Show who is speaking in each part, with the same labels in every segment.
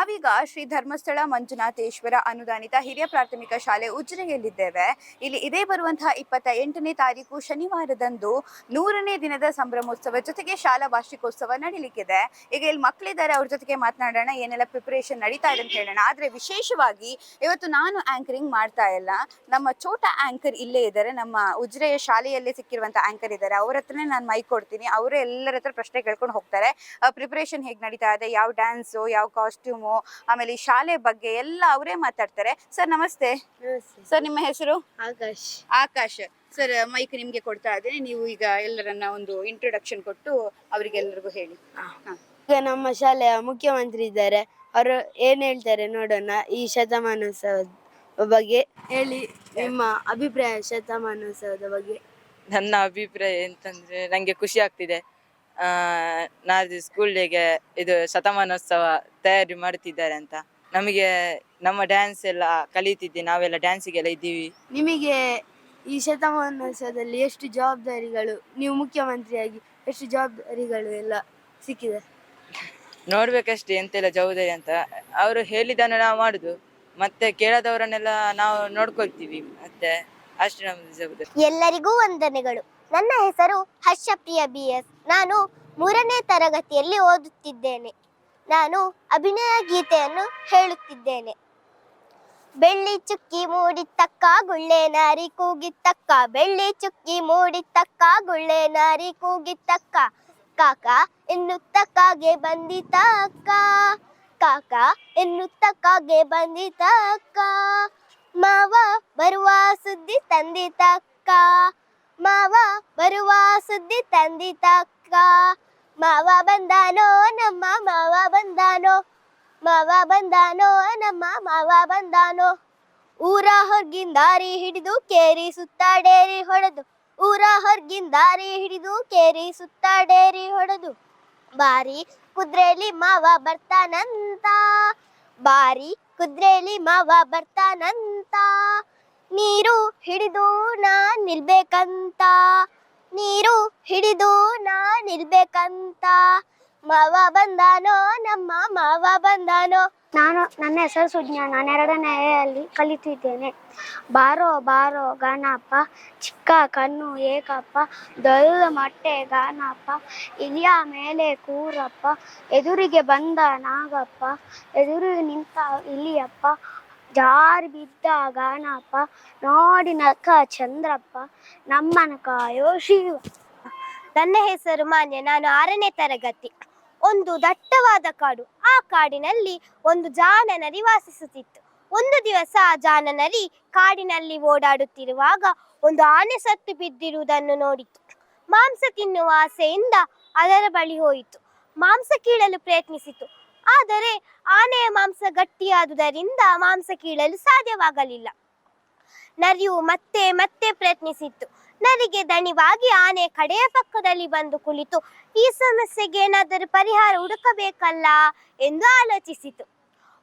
Speaker 1: ನಾವೀಗ ಶ್ರೀ ಧರ್ಮಸ್ಥಳ ಮಂಜುನಾಥೇಶ್ವರ ಅನುದಾನಿತ ಹಿರಿಯ ಪ್ರಾಥಮಿಕ ಶಾಲೆ ಉಜಿರೆಯಲ್ಲಿದ್ದೇವೆ ಇಲ್ಲಿ ಇದೇ ಬರುವಂತಹ ಇಪ್ಪತ್ತ ಎಂಟನೇ ತಾರೀಕು ಶನಿವಾರದಂದು ನೂರನೇ ದಿನದ ಸಂಭ್ರಮೋತ್ಸವ ಜೊತೆಗೆ ಶಾಲಾ ವಾರ್ಷಿಕೋತ್ಸವ ನಡೀಲಿಕ್ಕಿದೆ. ಈಗ ಇಲ್ಲಿ ಮಕ್ಕಳಿದ್ದಾರೆ ಅವ್ರ ಜೊತೆಗೆ ಮಾತನಾಡೋಣ, ಏನೆಲ್ಲ ಪ್ರಿಪರೇಷನ್ ನಡೀತಾ ಇದೆ ಅಂತ ಹೇಳೋಣ. ಆದ್ರೆ ವಿಶೇಷವಾಗಿ ಇವತ್ತು ನಾನು ಆಂಕರಿಂಗ್ ಮಾಡ್ತಾ ಇಲ್ಲ. ನಮ್ಮ ಚೋಟ ಆಂಕರ್ ಇಲ್ಲೇ ಇದ್ದಾರೆ. ನಮ್ಮ ಉಜ್ರೆಯ ಶಾಲೆಯಲ್ಲೇ ಸಿಕ್ಕಿರುವಂತಹ ಆಂಕರ್ ಇದ್ದಾರೆ. ಅವ್ರ ಹತ್ರನೇ ನಾನು ಮೈಕ್ ಕೊಡ್ತೀನಿ. ಅವರೇ ಎಲ್ಲರ ಹತ್ರ ಪ್ರಶ್ನೆ ಕೇಳ್ಕೊಂಡು ಹೋಗ್ತಾರೆ. ಪ್ರಿಪರೇಷನ್ ಹೇಗೆ ನಡೀತಾ ಇದೆ? ಯಾವ ಡ್ಯಾನ್ಸು ಯಾವ ಕಾಸ್ಟ್ಯೂಮು ಆಮೇಲೆ ಈ ಶಾಲೆ ಬಗ್ಗೆ ಎಲ್ಲ ಅವರೇ ಮಾತಾಡ್ತಾರೆ. ಸರ್ ನಮಸ್ತೆ. ಸರ್ ನಿಮ್ಮ ಹೆಸರು?
Speaker 2: ಆಕಾಶ್.
Speaker 1: ಆಕಾಶ್. ಸರ್ ಮೈಕ್ ನಿಮ್ಗೆ ಕೊಡ್ತಾ ಇದ್ದೇನೆ. ನೀವು ಈಗ ಎಲ್ಲರನ್ನ ಒಂದು ಇಂಟ್ರೊಡಕ್ಷನ್ ಕೊಟ್ಟು ಅವರಿಗೆಲ್ಲರಿಗೂ ಹೇಳಿ.
Speaker 2: ಈಗ ನಮ್ಮ ಶಾಲೆಯ ಮುಖ್ಯಮಂತ್ರಿ ಇದ್ದಾರೆ. ಅವರು ಏನ್ ಹೇಳ್ತಾರೆ ನೋಡೋಣ ಈ ಶತಮಾನೋತ್ಸವದ ಬಗ್ಗೆ. ಹೇಳಿ ನಿಮ್ಮ ಅಭಿಪ್ರಾಯ ಶತಮಾನೋತ್ಸವದ ಬಗ್ಗೆ.
Speaker 3: ನನ್ನ ಅಭಿಪ್ರಾಯ ಎಂತಂದ್ರೆ ನಂಗೆ ಖುಷಿ ಆಗ್ತಿದೆ. ನಾಡ್ದು ಸ್ಕೂಲ್ ಡೇಗೆ ಇದು ಶತಮಾನೋತ್ಸವ ತಯಾರಿ ಮಾಡ್ತಿದ್ದಾರೆ ಅಂತ. ನಮಗೆ ನಮ್ಮ ಡ್ಯಾನ್ಸ್ ಎಲ್ಲ ಕಲಿತಿದ್ದೆ ನಾವೆಲ್ಲ ಡ್ಯಾನ್ಸಿಗೆಲ್ಲ ಇದ್ದೀವಿ.
Speaker 2: ನಿಮಗೆ ಈ ಶತಮಾನೋತ್ಸವದಲ್ಲಿ ಎಷ್ಟು ಜವಾಬ್ದಾರಿಗಳು ನೀವು ಮುಖ್ಯಮಂತ್ರಿಯಾಗಿ ಎಷ್ಟು ಜವಾಬ್ದಾರಿಗಳು ಎಲ್ಲ ಸಿಕ್ಕಿದೆ?
Speaker 3: ನೋಡ್ಬೇಕಷ್ಟೇ ಎಂತೆಲ್ಲ ಜವಾಬ್ದಾರಿ ಅಂತ. ಅವರು ಹೇಳಿದ್ದನ್ನು ನಾವು ಮಾಡುದು ಮತ್ತೆ ಕೇಳದವರನ್ನೆಲ್ಲ ನಾವು ನೋಡ್ಕೊಳ್ತೀವಿ ಮತ್ತೆ ಅಷ್ಟು ನಮ್ದು ಜವಾಬ್ದಾರಿ.
Speaker 4: ಎಲ್ಲರಿಗೂ ವಂದನೆಗಳು. ನನ್ನ ಹೆಸರು ಹರ್ಷಪ್ರಿಯ ಬಿ ಎಸ್ ನಾನು ಮೂರನೇ ತರಗತಿಯಲ್ಲಿ ಓದುತ್ತಿದ್ದೇನೆ. ನಾನು ಅಭಿನಯ ಗೀತೆಯನ್ನು ಹೇಳುತ್ತಿದ್ದೇನೆ. ಬೆಳ್ಳಿ ಚುಕ್ಕಿ ಮೂಡಿತ್ತಕ್ಕ, ಗುಳ್ಳೆ ನಾರಿ ಕೂಗಿತ್ತಕ್ಕ. ಬೆಳ್ಳಿ ಚುಕ್ಕಿ ಮೂಡಿತ್ತಕ್ಕ, ಗುಳ್ಳೆ ನಾರಿ ಕೂಗಿತ್ತಕ್ಕ. ಕಾಕ ಎನ್ನುತ್ತಕ್ಕಾಗೆ ಬಂದಿತಕ್ಕ ಕಾಕ ಎನ್ನುತ್ತಕ್ಕಾಗೆ ಬಂದಿತಕ್ಕ ಮಾವ ಬರುವ ಸುದ್ದಿ ತಂದಿತಕ್ಕ ಮಾವ ಬರುವ ಸುದ್ದಿ ತಂದಿತಕ್ಕ. ಮಾವ ಬಂದಾನೋ ನಮ್ಮ ಮಾವ ಬಂದಾನೋ. ಮಾವ ಬಂದಾನೋ ನಮ್ಮ ಮಾವ ಬಂದಾನೋ. ಊರ ಹೊರಗಿನ ದಾರಿ ಹಿಡಿದು ಕೇರಿ ಸುತ್ತಾಡೇರಿ ಹೊಡೆದು. ಊರ ಹೊರಗಿನ ದಾರಿ ಹಿಡಿದು ಕೇರಿ ಸುತ್ತಾಡೇರಿ ಹೊಡೆದು. ಬಾರಿ ಕುದ್ರೆಲಿ ಮಾವ ಬರ್ತಾನಂತ. ಬಾರಿ ಕುದ್ರೆಲಿ ಮಾವ ಬರ್ತಾನಂತ. ನೀರು ಹಿಡಿದು ನಾ ನಿಲ್ಬೇಕಂತ. ನೀರು ಹಿಡಿದು ನಾ ನಿಲ್ಬೇಕಂತ. ಮಾವ ಬಂದಾನೋ, ನಮ್ಮ ಮಾವ ಬಂದಾನೋ?
Speaker 5: ನಾನು ನನ್ನ ಹೆಸರು ಸುಜ್ಞಾ, ನಾನು ಎರಡನೆಯಲ್ಲಿ ಕಲಿತಿದ್ದೇನೆ. ಬಾರೋ ಬಾರೋ, ಗಾನಪ್ಪ, ಚಿಕ್ಕ ಕಣ್ಣು ಏಕಪ್ಪ, ದೊಡ್ಡ ಮೊಟ್ಟೆ ಗಾನಪ್ಪ, ಇಲಿಯ ಮೇಲೆ ಕೂರಪ್ಪ, ಎದುರಿಗೆ ಬಂದ ನಾಗಪ್ಪ ಎದುರಿಗೆ ನಿಂತ ಇಲಿಯಪ್ಪ ಜಾರಿ ಬಿದ್ದ ಗಾನಪ್ಪ ನೋಡಿ ನಕ ಚಂದ್ರಪ್ಪ, ನಮ್ಮನ ಕಾಯೋ ಶಿವ.
Speaker 4: ನನ್ನ ಹೆಸರು ಮಾನ್ಯ, ನಾನು ಆರನೇ ತರಗತಿ. ಒಂದು ದಟ್ಟವಾದ ಕಾಡು. ಆ ಕಾಡಿನಲ್ಲಿ ಒಂದು ಜಾನನರಿ ವಾಸಿಸುತ್ತಿತ್ತು. ಒಂದು ದಿವಸ ಆ ಜಾನನರಿ ಕಾಡಿನಲ್ಲಿ ಓಡಾಡುತ್ತಿರುವಾಗ ಒಂದು ಆನೆ ಸತ್ತು ಬಿದ್ದಿರುವುದನ್ನು ನೋಡಿತು. ಮಾಂಸ ತಿನ್ನುವ ಆಸೆಯಿಂದ ಅದರ ಬಳಿ ಹೋಯಿತು. ಮಾಂಸ ಕೀಳಲು ಪ್ರಯತ್ನಿಸಿತು. ಆದರೆ ಆನೆಯ ಮಾಂಸ ಗಟ್ಟಿಯಾದುದರಿಂದ ಮಾಂಸ ಕೀಳಲು ಸಾಧ್ಯವಾಗಲಿಲ್ಲ. ನರಿಯು ಮತ್ತೆ ಮತ್ತೆ ಪ್ರಯತ್ನಿಸಿತ್ತು. ನರಿಗೆ ದಣಿವಾಗಿ ಆನೆ ಕಡೆಯ ಪಕ್ಕದಲ್ಲಿ ಬಂದು ಕುಳಿತು, ಈ ಸಮಸ್ಯೆಗೆ ಏನಾದರೂ ಪರಿಹಾರ ಹುಡುಕಬೇಕಲ್ಲ ಎಂದು ಆಲೋಚಿಸಿತು.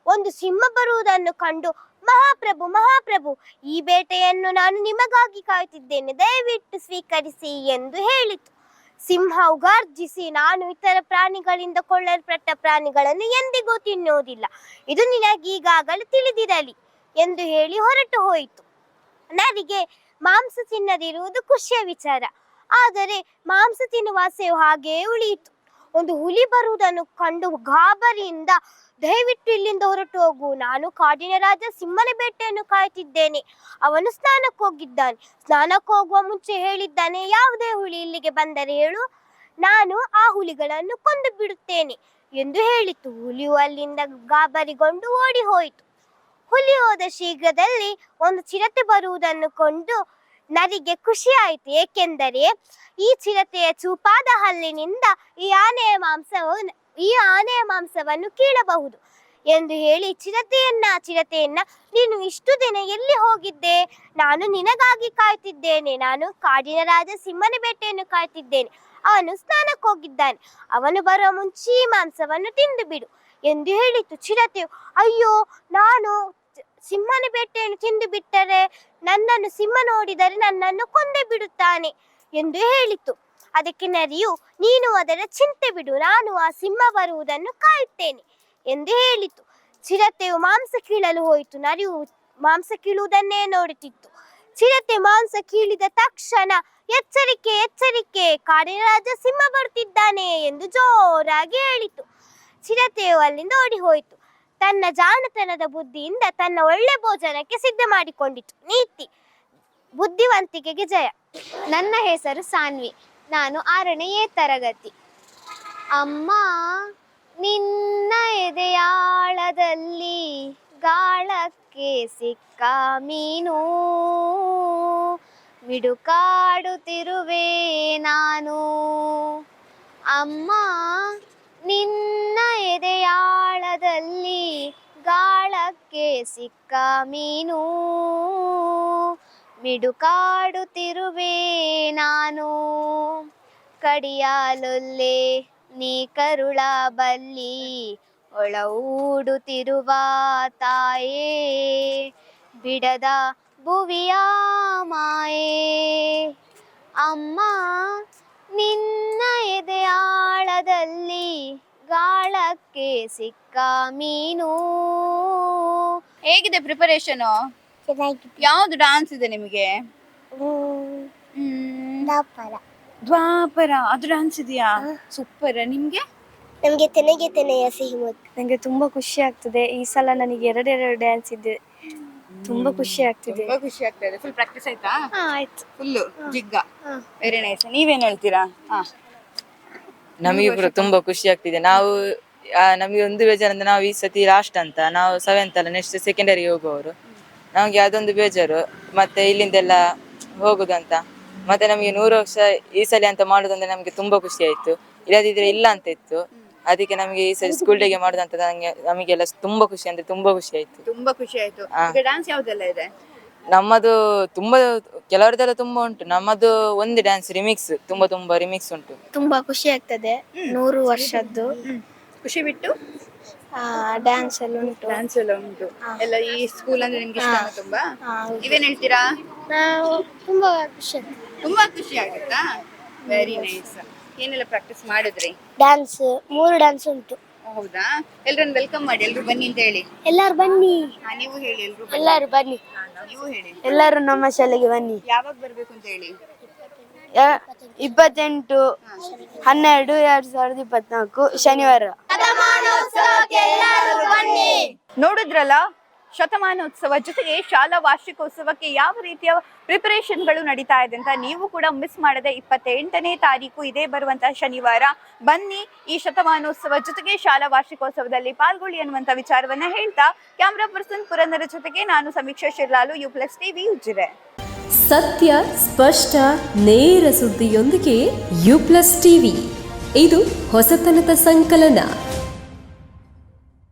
Speaker 4: ಒಂದು ಸಿಂಹ ಬರುವುದನ್ನು ಕಂಡು, ಮಹಾಪ್ರಭು ಮಹಾಪ್ರಭು, ಈ ಬೇಟೆಯನ್ನು ನಾನು ನಿಮಗಾಗಿ ಕಾಯುತ್ತಿದ್ದೇನೆ. ದಯವಿಟ್ಟು ಸ್ವೀಕರಿಸಿ ಎಂದು ಹೇಳಿತು. ಸಿಂಹವು ಗರ್ಜಿಸಿ ನಾನು ಇತರ ಪ್ರಾಣಿಗಳಿಂದ ಕೊಳ್ಳಲ್ಪಟ್ಟ ಪ್ರಾಣಿಗಳನ್ನು ಎಂದಿಗೂ ತಿನ್ನುವುದಿಲ್ಲ. ಇದು ನಿನಗೀಗಾಗಲೇ ತಿಳಿದಿರಲಿ ಎಂದು ಹೇಳಿ ಹೊರಟು ಹೋಯಿತು. ನರಿಗೆ ಮಾಂಸ ತಿನ್ನದಿರುವುದು ಖುಷಿಯ ವಿಚಾರ. ಆದರೆ ಮಾಂಸ ತಿನ್ನುವ ಆಸೆಯು ಹಾಗೆಯೇ ಉಳಿಯಿತು. ಒಂದು ಹುಲಿ ಬರುವುದನ್ನು ಕಂಡು ಗಾಬರಿಯಿಂದ ದಯವಿಟ್ಟು ಇಲ್ಲಿಂದ ಹೊರಟು ಹೋಗು. ನಾನು ಕಾಡಿನ ರಾಜ ಸಿಂಹನ ಬೇಟೆಯನ್ನು ಕಾಯುತ್ತಿದ್ದೇನೆ. ಅವನು ಸ್ನಾನಕ್ಕೆ ಹೋಗಿದ್ದಾನೆ. ಸ್ನಾನಕ್ಕೆ ಹೋಗುವ ಮುಂಚೆ ಹೇಳಿದ್ದಾನೆ, ಯಾವುದೇ ಹುಲಿ ಇಲ್ಲಿಗೆ ಬಂದರೆ ಹೇಳು. ನಾನು ಆ ಹುಲಿಗಳನ್ನು ಕೊಂದು ಬಿಡುತ್ತೇನೆ ಎಂದು ಹೇಳಿತು. ಹುಲಿಯು ಅಲ್ಲಿಂದ ಗಾಬರಿಗೊಂಡು ಓಡಿ ಹೋಯಿತು. ಹುಲಿ ಹೋದ ಶೀಘ್ರದಲ್ಲಿ ಒಂದು ಚಿರತೆ ಬರುವುದನ್ನು ಕೊಂಡು ನರಿಗೆ ಖುಷಿ ಆಯಿತು ಏಕೆಂದರೆ ಈ ಚಿರತೆಯ ಚೂಪಾದ ಹಲ್ಲಿನಿಂದ ಈ ಆನೆಯ ಮಾಂಸವು, ಈ ಆನೆಯ ಮಾಂಸವನ್ನು ಕೀಳಬಹುದು ಎಂದು ಹೇಳಿ ಚಿರತೆಯನ್ನ ಚಿರತೆಯನ್ನ, ನೀನು ಇಷ್ಟು ದಿನ ಎಲ್ಲಿ ಹೋಗಿದ್ದೆ? ನಾನು ನಿನಗಾಗಿ ಕಾಯ್ತಿದ್ದೇನೆ. ನಾನು ಕಾಡಿನ ರಾಜ ಸಿಂಹನ ಬೇಟೆಯನ್ನು ಕಾಯ್ತಿದ್ದೇನೆ. ಅವನು ಸ್ನಾನಕ್ಕೆ ಹೋಗಿದ್ದಾನೆ ಅವನು ಬರುವ ಮುಂಚೆ ಮಾಂಸವನ್ನು ತಿಂದು ಬಿಡು ಎಂದು ಹೇಳಿತು ಚಿರತೆಯು. ಅಯ್ಯೋ, ನಾನು ಸಿಂಹನ ಬೇಟೆಯನ್ನು ತಿಂದು ಬಿಟ್ಟರೆ ನನ್ನನ್ನು ಸಿಂಹ ನೋಡಿದರೆ ನನ್ನನ್ನು ಕೊಂದೆ ಬಿಡುತ್ತಾನೆ ಎಂದು ಹೇಳಿತು. ಅದಕ್ಕೆ ನರಿಯು, ನೀನು ಅದರ ಚಿಂತೆ ಬಿಡು, ನಾನು ಆ ಸಿಂಹ ಬರುವುದನ್ನು ಕಾಯುತ್ತೇನೆ ಎಂದು ಹೇಳಿತು. ಚಿರತೆಯು ಮಾಂಸ ಕೀಳಲು ಹೋಯಿತು, ನರಿಯು ಮಾಂಸ ಕೀಳುವುದನ್ನೇ ನೋಡುತ್ತಿತ್ತು. ಚಿರತೆ ಮಾಂಸ ಕೀಳಿದ ತಕ್ಷಣ ಎಚ್ಚರಿಕೆ ಎಚ್ಚರಿಕೆ ಕಾಡಿನ ರಾಜ ಸಿಂಹ ಬರುತ್ತಿದ್ದಾನೆ ಎಂದು ಜೋರಾಗಿ ಹೇಳಿತು. ಚಿರತೆಯು ಅಲ್ಲಿಂದ ಓಡಿ ಹೋಯಿತು. ತನ್ನ ಜಾಣತನದ ಬುದ್ಧಿಯಿಂದ ತನ್ನ ಒಳ್ಳೆ ಭೋಜನಕ್ಕೆ ಸಿದ್ಧ ಮಾಡಿಕೊಂಡಿತು. ನೀತಿ, ಬುದ್ಧಿವಂತಿಕೆಗೆ ಜಯ.
Speaker 5: ನನ್ನ ಹೆಸರು ಸಾನ್ವಿ. ನಾನು ಆರನೆಯ ತರಗತಿ. ಅಮ್ಮ, ನಿನ್ನ ಎದೆಯಾಳದಲ್ಲಿ ಗಾಳಕ್ಕೆ ಸಿಕ್ಕ ಮೀನು ಬಿಡುಕಾಡುತ್ತಿರುವೆ ನಾನು. ಅಮ್ಮ ಸಿಕ್ಕ ಮೀನು ಮಿಡುಕಾಡುತ್ತಿರುವೆ ನಾನು. ಕಡಿಯಾಲೊಲ್ಲೆ ನೀ ಕರುಳ ಬಲ್ಲಿ ಒಳ ಊಡುತ್ತಿರುವ ತಾಯೇ. ಬಿಡದ ಭುವಿಯ ಮಾಯೇ. ಅಮ್ಮ ನಿನ್ನ ಎದೆಯಾಳದಲ್ಲಿ ಗಾಳಕ್ಕೆ ಸಿಕ್ಕ ಮೀನು.
Speaker 1: ಹೇಗಿದೆ ಪ್ರಿಪರೇಷನ್
Speaker 4: ಚೆನ್ನಾಗಿದೆ
Speaker 1: ಯಾವ್ದು ಡಾನ್ಸ್ ಇದೆ ನಿಮಗೆ? ದ್ವಾಪರ. ಅದು ಡಾನ್ಸ್ ಇದೆಯಾ? ಸೂಪರ್ ನಿಮ್ಗೆ?
Speaker 4: ನಮಗೆ ತೆನೆಗೆ ತೆನೆಯ ಸಿಹಿ
Speaker 2: ನನಗೆ ತುಂಬಾ ಖುಷಿ ಆಗ್ತದೆ. ಈ ಸಲ ನನಗೆ ಎರಡೆರಡು ಡ್ಯಾನ್ಸ್ ಇದೆ. ತುಂಬಾ ಖುಷಿ ಆಗ್ತಿದೆ.
Speaker 1: ತುಂಬಾ ಖುಷಿ ಆಗ್ತಾ ಇದೆ ಫುಲ್ ಪ್ರಾಕ್ಟೀಸ್ ಆಯ್ತಾ?
Speaker 2: ಹಾ ಆಯ್ತು.
Speaker 1: ಫುಲ್ ಜಿಗ್ಗ. ವೆರಿ ನೈಸ್ ನೀವೇನ್ ಹೇಳ್ತೀರಾ? ಹಾ.
Speaker 3: ನಮಗೆ ಕೂಡ ತುಂಬಾ ಖುಷಿ ಆಗ್ತಿದೆ. ನಾವು ನಮಗೆ ಒಂದು ಬೇಜಾರು ಅಂದ್ರೆ ನಾವು ಈ ಸತಿ ಲಾಸ್ಟ್ ಅಂತ ನಾವು ಸೆವೆಂತ್ ಅಲ್ಲ ನೆಕ್ಸ್ಟ್ ಸೆಕೆಂಡರಿಗೆ ಹೋಗುವವರು. ನಮಗೆ ಅದೊಂದು ಬೇಜಾರು ಮತ್ತೆ ಇಲ್ಲಿಂದೆಲ್ಲ ಹೋಗುದಂತ ಮತ್ತೆ ನಮಗೆ ನೂರು ವರ್ಷ ಈ ಸಲ ಅಂತ ಮಾಡುದಂದ್ರೆ ನಮಗೆ ತುಂಬಾ ಖುಷಿ ಆಯ್ತು. ಇಲ್ಲದಿದ್ರೆ ಇಲ್ಲ ಅಂತ ಇತ್ತು. ಅದಕ್ಕೆ ನಮಗೆ ಈ ಸಲ ಸ್ಕೂಲ್ ಡೇಗೆ ಮಾಡುದಂತ ನಮಗೆ ನಮಗೆಲ್ಲ ತುಂಬಾ ಖುಷಿ ಅಂದ್ರೆ ತುಂಬಾ ಖುಷಿ ಆಯ್ತು.
Speaker 1: ತುಂಬಾ ಖುಷಿ ಆಯ್ತು. ಡಾನ್ಸ್ ಯಾವ್ದೆಲ್ಲ ಇದೆ?
Speaker 3: ನಮ್ಮದು ತುಂಬಾ ಕೆಲವರದೆಲ್ಲ ತುಂಬಾ ಉಂಟು. ನಮ್ಮದು ಒಂದು ಡ್ಯಾನ್ಸ್ ರಿಮಿಕ್ಸ್ ತುಂಬಾ ತುಂಬಾ ರಿಮಿಕ್ಸ್ ಉಂಟು.
Speaker 5: ತುಂಬಾ ಖುಷಿ ಆಗ್ತದೆ. ನೂರು ವರ್ಷದ್ದು.
Speaker 1: ಖುಷಿ ಬಿಟ್ಟು?
Speaker 5: ಡ್ಯಾನ್ಸ್ ಎಲ್ಲ ಉಂಟು.
Speaker 1: ಡ್ಯಾನ್ಸ್ ಎಲ್ಲ ಉಂಟು. ಎಲ್ಲ ಈ ಸ್ಕೂಲ್ ಅಂದ್ರೆ ನಿಮ್ಗೆ ಇಷ್ಟ ತುಂಬಾ? ನೀವೇನ್ ಹೇಳ್ತೀರಾ?
Speaker 5: ನಾವು ತುಂಬಾ ಖುಷಿ
Speaker 1: ತುಂಬಾ ಖುಷಿ ಆಗುತ್ತಾ? ವೆರಿ ನೈಸ್ ಏನೆಲ್ಲ ಪ್ರಾಕ್ಟೀಸ್ ಮಾಡಿದ್ರಿ?
Speaker 4: ಡ್ಯಾನ್ಸ್ ಮೂರು ಡ್ಯಾನ್ಸ್ ಉಂಟು.
Speaker 1: ಹೌದಾ? ಎಲ್ರನ್ನ ವೆಲ್ಕಮ್ ಮಾಡಿ ಎಲ್ಲರೂ ಬನ್ನಿ ಅಂತ ಹೇಳಿ.
Speaker 4: ಎಲ್ಲರೂ ಬನ್ನಿ.
Speaker 1: ನೀವು ಹೇಳಿ ಬನ್ನಿ.
Speaker 2: ಎಲ್ಲರೂ ಬನ್ನಿ.
Speaker 1: ನೀವು ಹೇಳಿ.
Speaker 2: ಎಲ್ಲರೂ ನಮ್ಮ ಶಾಲೆಗೆ ಬನ್ನಿ.
Speaker 1: ಯಾವಾಗ ಬರ್ಬೇಕು ಅಂತ ಹೇಳಿ?
Speaker 2: ಇಪ್ಪತ್ತೆಂಟು ಹನ್ನೆರಡು ಎರಡ್ ಸಾವಿರದ ಇಪ್ಪತ್ನಾಲ್ಕು ಶನಿವಾರ.
Speaker 1: ನೋಡಿದ್ರಲ್ಲ ಶತಮಾನೋತ್ಸವ ಜೊತೆಗೆ ಶಾಲಾ ವಾರ್ಷಿಕೋತ್ಸವಕ್ಕೆ ಯಾವ ರೀತಿಯ ಪ್ರಿಪರೇಷನ್ಗಳು ನಡೀತಾ ಇದೆ ಅಂತ ನೀವು ಕೂಡ ಮಿಸ್ ಮಾಡದೆ ಇಪ್ಪತ್ತೆಂಟನೇ ತಾರೀಕು ಇದೇ ಬರುವಂತಹ ಶನಿವಾರ. ಬನ್ನಿ ಈ ಶತಮಾನೋತ್ಸವ ಜೊತೆಗೆ ಶಾಲಾ ವಾರ್ಷಿಕೋತ್ಸವದಲ್ಲಿ ಪಾಲ್ಗೊಳ್ಳಿ ಅನ್ನುವಂತ ವಿಚಾರವನ್ನ ಹೇಳ್ತಾ ಕ್ಯಾಮ್ರಾ ಪರ್ಸನ್ ಪುರಂದರ ಜೊತೆಗೆ ನಾನು Samiksha Shirlalu U plus TV Ujire.
Speaker 6: ಸತ್ಯ ಸ್ಪಷ್ಟ ನೇರ ಸುದ್ದಿಯೊಂದಿಗೆ ಯು ಪ್ಲಸ್ ಟಿವಿ. ಇದು ಹೊಸತನದ ಸಂಕಲನ.